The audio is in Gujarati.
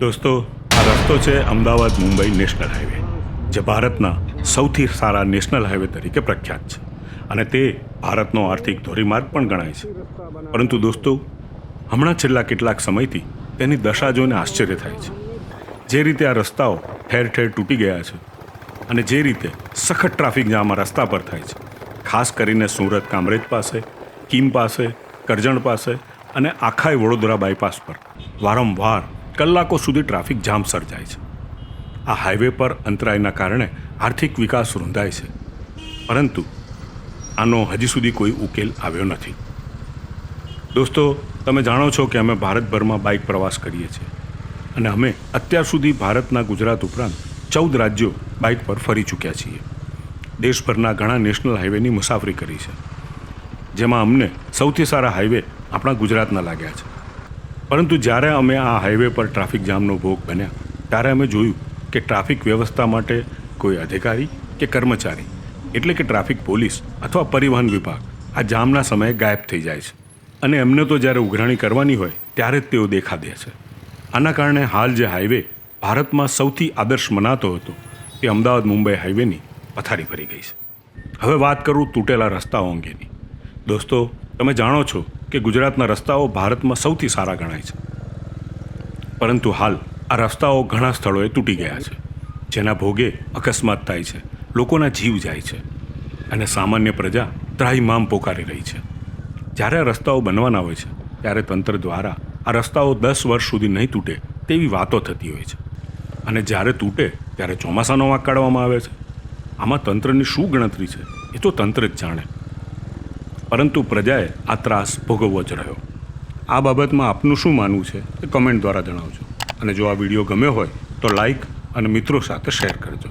દોસ્તો, આ રસ્તો છે અમદાવાદ મુંબઈ નેશનલ હાઈવે, જે ભારતના સૌથી સારા નેશનલ હાઈવે તરીકે પ્રખ્યાત છે. અને તે ભારતનો આર્થિક ધોરીમાર્ગ પણ ગણાય છે. પરંતુ દોસ્તો, હમણાં છેલ્લા કેટલાક સમયથી તેની દશા જોઈને આશ્ચર્ય થાય છે. જે રીતે આ રસ્તાઓ ઠેર ઠેર તૂટી ગયા છે અને જે રીતે સખત ટ્રાફિક જામ રસ્તા પર થાય છે. ખાસ કરીને સુરત કામરેજ પાસે, કીમ પાસે, કરજણ પાસે અને આખાય વડોદરા બાયપાસ પર વારંવાર કલાકો સુધી ટ્રાફિક જામ સર્જાય છે. આ હાઈવે પર અંતરાયના કારણે આર્થિક વિકાસ રૂંધાય છે. પરંતુ આનો હજી સુધી કોઈ ઉકેલ આવ્યો નથી. દોસ્તો, તમે જાણો છો કે અમે ભારતભરમાં બાઇક પ્રવાસ કરીએ છીએ. અને અમે અત્યાર સુધી ભારતના ગુજરાત ઉપરાંત ચૌદ રાજ્યો બાઇક પર ફરી ચૂક્યા છીએ. દેશભરના ઘણા નેશનલ હાઈવેની મુસાફરી કરી છે. જેમાં અમને સૌથી સારા હાઈવે આપણા ગુજરાતના લાગ્યા છે. પરંતુ જ્યારે અમે આ હાઈવે પર ટ્રાફિક જામનો ભોગ બન્યા, ત્યારે અમે જોયું કે ટ્રાફિક વ્યવસ્થા માટે કોઈ અધિકારી કે કર્મચારી, એટલે કે ટ્રાફિક પોલીસ અથવા પરિવહન વિભાગ, આ જામના સમયે ગાયબ થઈ જાય છે. અને એમને તો જ્યારે ઉઘરાણી કરવાની હોય, ત્યારે જ તેઓ દેખા દે છે. આના કારણે હાલ જે હાઈવે ભારતમાં સૌથી આદર્શ મનાતો હતો તે અમદાવાદ મુંબઈ હાઈવેની પથારી ભરી ગઈ છે. હવે વાત કરું તૂટેલા રસ્તાઓ અંગેની. દોસ્તો, તમે જાણો છો કે ગુજરાતના રસ્તાઓ ભારતમાં સૌથી સારા ગણાય છે. પરંતુ હાલ આ રસ્તાઓ ઘણા સ્થળોએ તૂટી ગયા છે. જેના ભોગે અકસ્માત થાય છે. લોકોના જીવ જાય છે. અને સામાન્ય પ્રજા ત્રાહીમામ પોકારી રહી છે. જ્યારે આ રસ્તાઓ બનવાના હોય છે, ત્યારે તંત્ર દ્વારા આ રસ્તાઓ દસ વર્ષ સુધી નહીં તૂટે તેવી વાતો થતી હોય છે. અને જ્યારે તૂટે, ત્યારે ચોમાસાનો વાંક કાઢવામાં આવે છે. આમાં તંત્રની શું ગણતરી છે, એ તો તંત્ર જ જાણે. પરંતુ પ્રજાએ આ ત્રાસ ભોગવવો જ રહ્યો. આ બાબતમાં આપનું શું માનવું છે એ કમેન્ટ દ્વારા જણાવજો. અને જો આ વીડિયો ગમ્યો હોય તો લાઈક અને મિત્રો સાથે શેર કરજો.